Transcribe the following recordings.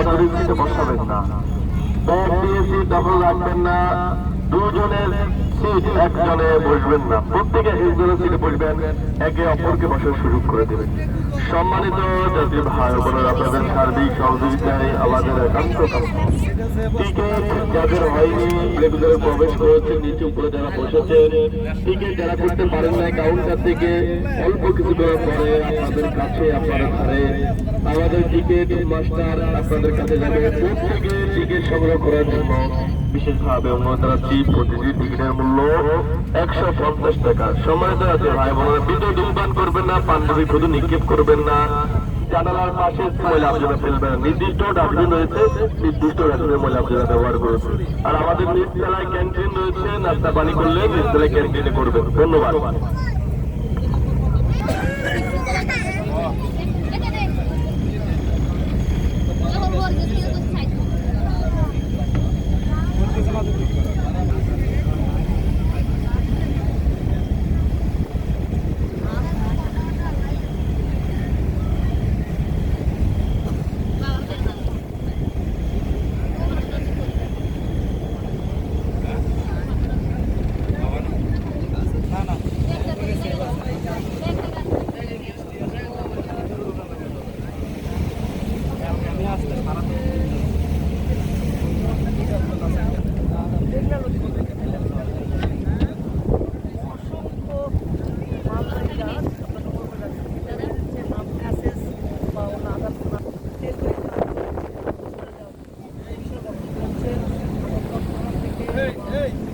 একাধিক সিটে বসাবেন না। ব্যাগ দিয়েছি দখল রাখবেন না দুজনের সিট একজনে বসবেন না। প্রত্যেকে একজনের সিটে বসবেন। একে অপরকে বসার সুযোগ করে দেবেন। সম্মানিত জাতীয় ভাই বোনেরা, আপনাদের সার্বিক সহযোগিতায় আমাদের একান্ত টিকিট যাদের হয়নি রেগুলার প্রবেশ করেছেন নিচে উপরে যারা বসেছেন টিকিট যারা করতে পারেন না কাউন্টার থেকে অল্প কিছু করার পরে আপনাদের কাছে আপনারা ধারে আমাদের টিকিট মাস্টার আপনাদের কাছে যাবে। প্রত্যেকে টিকিট সংগ্রহ করার জন্য বিশেষভাবে অনুরোধ জানাচ্ছি। প্রতিটি টিকিটের মূল্য একশো পঞ্চাশ টাকা সম্মানিত আছে ভাই বোনেরা বিদ্যুৎ ধূমপান করবেন না পাঞ্জাবি শুধু নিক্ষেপ করবেন না জানালার পাশে ময়লা আবর্জনা ফেলবেন নির্দিষ্ট ডাস্টবিন রয়েছে নির্দিষ্ট ডাস্টবিনে ময়লা আবর্জনা ব্যবহার করুন আর আমাদের নিচতলায় ক্যান্টিন রয়েছে, নাস্তা পানি করলে নিচতলায় ক্যান্টিনে করবেন। ধন্যবাদ। hey, hey.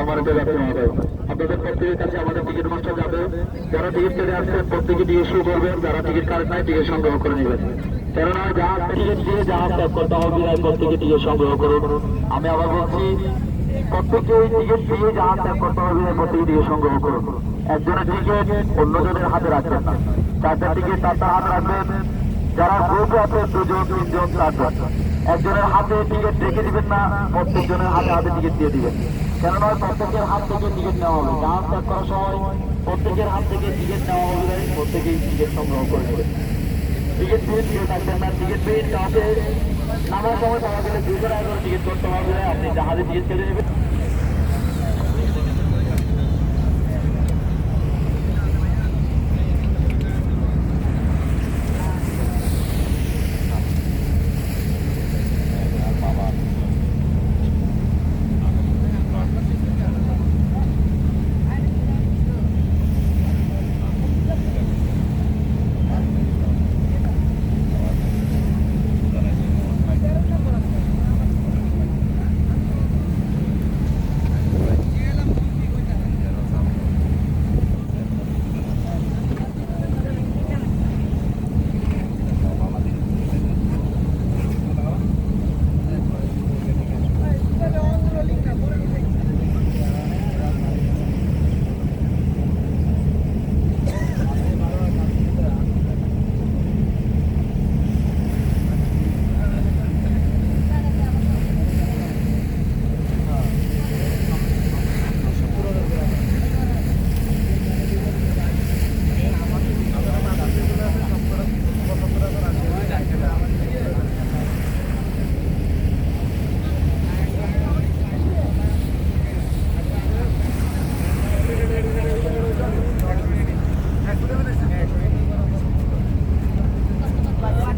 আমাদের সংগ্রহ করে নেবেন। কেননা জাহাজ টিকিট দিয়ে জাহাজ ত্যাগ করতে হবে প্রত্যেকে টিকিট সংগ্রহ করুন। অন্যজনের হাতে রাখবেন চারটা টিকিট চারটা হাতে রাখবেন। যারা গ্রুপে আছে, দুজন, তিনজন, চারজন। একজনের হাতে টিকিট রেখে দিবেন না, প্রত্যেকজনের হাতে হাতে টিকিট দিয়ে দিবেন। কেননা প্রত্যেকের হাত থেকে টিকিট নেওয়া হবে। জাহাজ ত্যাগ করার সময় প্রত্যেকের হাত থেকে টিকিট নেওয়া হবে প্রত্যেকেই টিকিট সংগ্রহ করে নেবেন টিকিট পেয়ে দিয়ে থাকবেন না। টিকিট পেয়ে কাউকে নামার সময় পাওয়া গেলে টাকা টিকিট করতে হবে আপনি জাহাজে টিকিট কেটে নেবেন।